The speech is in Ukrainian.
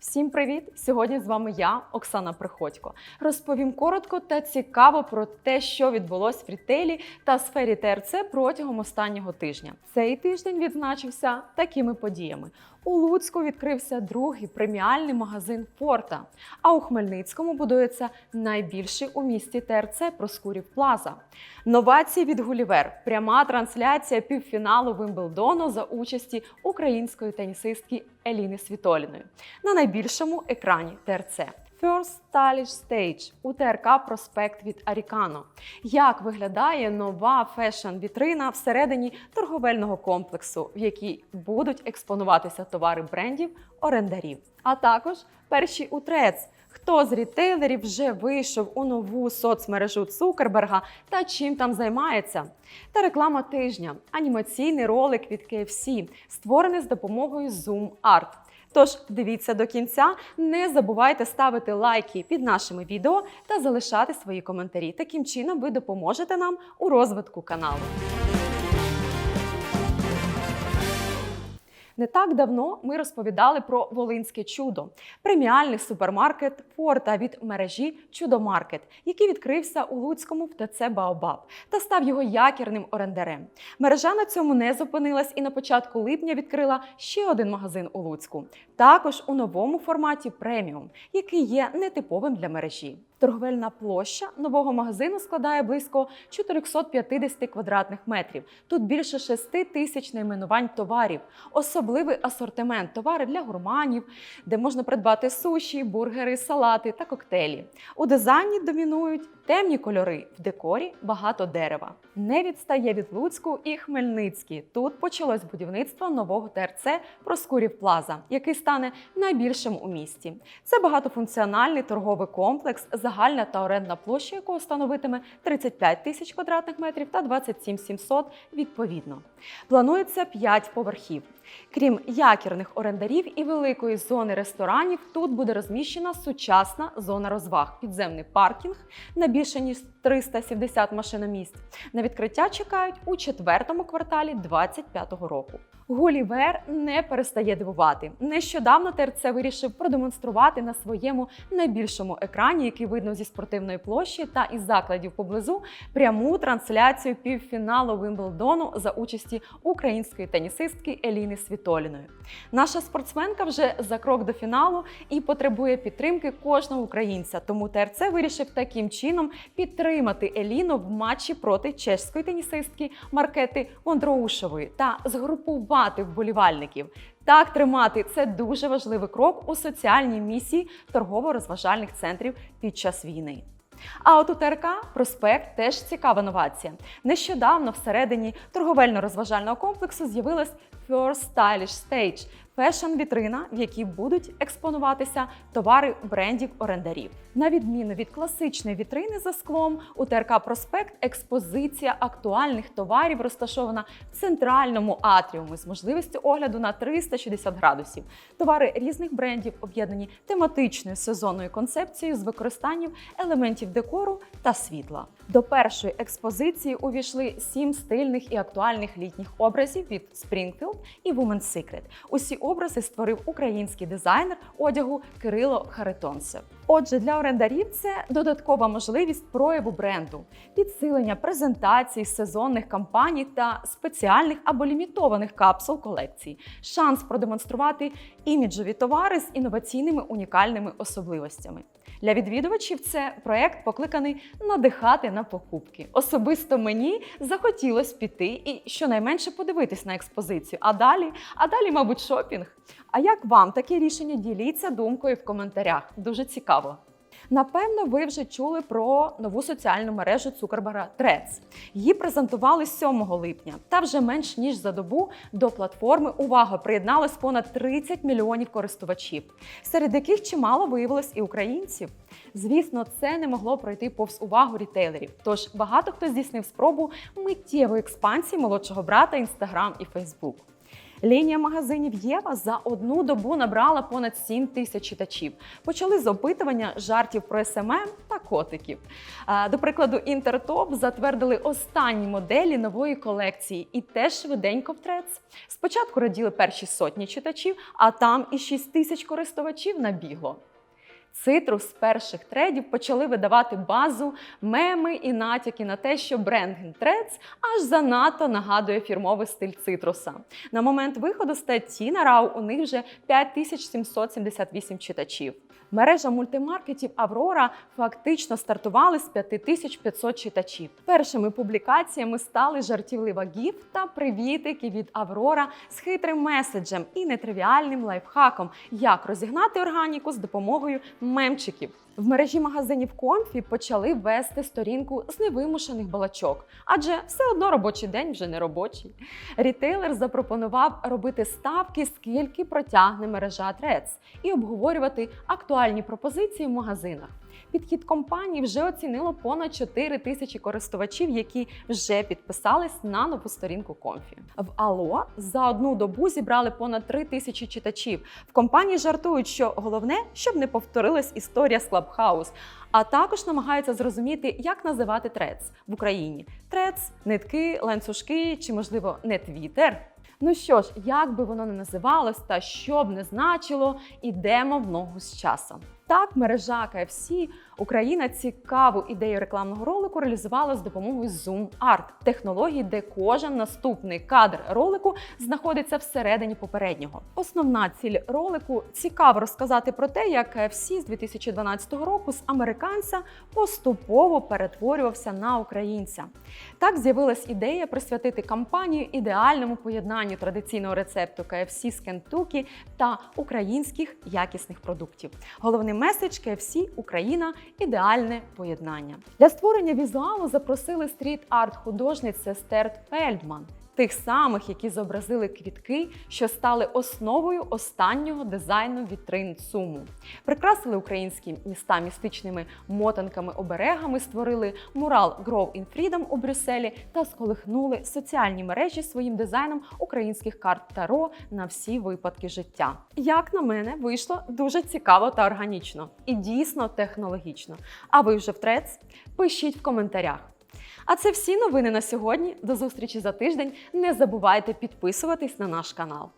Всім привіт! Сьогодні з вами я, Оксана Приходько. Розповім коротко та цікаво про те, що відбулось в рітейлі та сфері ТРЦ протягом останнього тижня. Цей тиждень відзначився такими подіями. У Луцьку відкрився другий преміальний магазин Порта. А у Хмельницькому будується найбільший у місті ТРЦ Проскурів Плаза. Новації від Гулівер. Пряма трансляція півфіналу Вимблдону за участі української тенісистки Еліни Світоліної на найбільшому екрані ТРЦ. First Stylish Stage у ТРК Проспект від Арікано. Як виглядає нова фешн-вітрина всередині торговельного комплексу, в якій будуть експонуватися товари брендів орендарів, а також перші у ТРЕЦ. Хто з рітейлерів вже вийшов у нову соцмережу Цукерберга та чим там займається? Та реклама тижня анімаційний ролик від KFC, створений з допомогою Zoom Art. Тож дивіться до кінця, не забувайте ставити лайки під нашими відео та залишати свої коментарі. Таким чином ви допоможете нам у розвитку каналу. Не так давно ми розповідали про Волинське чудо, преміальний супермаркет Форта від мережі Чудомаркет, який відкрився у Луцькому в ТЦ Баобаб та став його якірним орендарем. Мережа на цьому не зупинилась і на початку липня відкрила ще один магазин у Луцьку, також у новому форматі преміум, який є нетиповим для мережі. Торговельна площа нового магазину складає близько 450 квадратних метрів. Тут більше 6 тисяч найменувань товарів, особливий асортимент товари для гурманів, де можна придбати суші, бургери, салати та коктейлі. У дизайні домінують темні кольори, в декорі багато дерева. Не відстає від Луцьку і Хмельницький. Тут почалось будівництво нового ТРЦ Проскурів Плаза, який стане найбільшим у місті. Це багатофункціональний торговий комплекс, загальна та орендна площа якого становитиме 35 тисяч квадратних метрів та 27 700 відповідно. Планується 5 поверхів. Крім якірних орендарів і великої зони ресторанів, тут буде розміщена сучасна зона розваг, підземний паркінг на більше ніж 370 машиномісць. На відкриття чекають у четвертому кварталі 2025 року. Гулівер не перестає дивувати. Нещодавно ТРЦ вирішив продемонструвати на своєму найбільшому екрані, який видно зі спортивної площі та із закладів поблизу, пряму трансляцію півфіналу Вимблдону за участі української тенісистки Еліни Світоліної. Наша спортсменка вже за крок до фіналу і потребує підтримки кожного українця. Тому ТРЦ вирішив таким чином підтримати Еліну в матчі проти чеської тенісистки Маркети Вондроушової та згрупувати вболівальників. Так тримати це дуже важливий крок у соціальній місії торгово-розважальних центрів під час війни. А от у ТРК проспект теж цікава новація. Нещодавно всередині торговельно-розважального комплексу з'явилась First Stylish Stage – фешн-вітрина, в якій будуть експонуватися товари брендів орендарів. На відміну від класичної вітрини за склом, у ТРК Проспект експозиція актуальних товарів розташована в центральному атріумі з можливістю огляду на 360 градусів. Товари різних брендів об'єднані тематичною сезонною концепцією з використанням елементів декору та світла. До першої експозиції увійшли сім стильних і актуальних літніх образів від Springfield і Women's Secret. Усі образи створив український дизайнер одягу Кирило Харитонцев. Отже, для орендарів це додаткова можливість прояву бренду, підсилення презентацій, сезонних кампаній та спеціальних або лімітованих капсул колекцій, шанс продемонструвати іміджові товари з інноваційними унікальними особливостями. Для відвідувачів це проект покликаний надихати на покупки. Особисто мені захотілось піти і щонайменше подивитись на експозицію. А далі, а далі, мабуть, шопінг. А як вам таке рішення? Діліться думкою в коментарях. Дуже цікаво. Напевно, ви вже чули про нову соціальну мережу Цукербера Threads. Її презентували 7 липня, та вже менш ніж за добу до платформи увага приєдналось понад 30 мільйонів користувачів, серед яких чимало виявилось і українців. Звісно, це не могло пройти повз увагу рітейлерів. Тож багато хто здійснив спробу миттєвої експансії молодшого брата Instagram і Facebook. Лінія магазинів Єва за одну добу набрала понад 7 тисяч читачів. Почали з опитування жартів про СММ та котиків. До прикладу, Інтертоп затвердили останні моделі нової колекції і теж швиденько в трец. Спочатку раділи перші сотні читачів, а там і 6 тисяч користувачів набігло. Цитрус з перших тредів почали видавати базу, меми і натяки на те, що бренд Гентрец аж занадто нагадує фірмовий стиль цитруса. На момент виходу статті на РАУ у них вже 5778 читачів. Мережа мультимаркетів Аврора фактично стартували з 5500 читачів. Першими публікаціями стали жартівлива гіф та привітики від Аврора з хитрим меседжем і нетривіальним лайфхаком, як розігнати органіку з допомогою мемчиків. В мережі магазинів Комфі почали вести сторінку з невимушених балачок, адже все одно робочий день вже не робочий. Рітейлер запропонував робити ставки, скільки протягне мережа Трец, і обговорювати актуальні пропозиції в магазинах. Підхід компанії вже оцінило понад 4 тисячі користувачів, які вже підписались на нову сторінку Комфі. В Ало за одну добу зібрали понад 3 тисячі читачів. В компанії жартують, що головне, щоб не повторилась історія з Клабхаус. А також намагаються зрозуміти, як називати трец в Україні: трец, нитки, ланцюжки чи, можливо, не твітер. Ну що ж, як би воно не називалось та що б не значило, ідемо в ногу з часом. Так, мережа KFC Україна цікаву ідею рекламного ролику реалізувала з допомогою Zoom Art – технології, де кожен наступний кадр ролику знаходиться всередині попереднього. Основна ціль ролику цікаво розказати про те, як KFC з 2012 року з американця поступово перетворювався на українця. Так з'явилась ідея присвятити кампанію ідеальному поєднанню традиційного рецепту KFC з Кентукі та українських якісних продуктів. Головний меседж KFC Україна ідеальне поєднання. Для створення візуалу запросили стріт-арт художниць сестер Фельдман. Тих самих, які зобразили квітки, що стали основою останнього дизайну вітрин Цуму. Прикрасили українські міста містичними мотанками-оберегами, створили мурал Grow in Freedom у Брюсселі та сколихнули соціальні мережі своїм дизайном українських карт Таро на всі випадки життя. Як на мене, вийшло дуже цікаво та органічно і дійсно технологічно. А ви вже в трец? Пишіть в коментарях. А це всі новини на сьогодні. До зустрічі за тиждень. Не забувайте підписуватись на наш канал.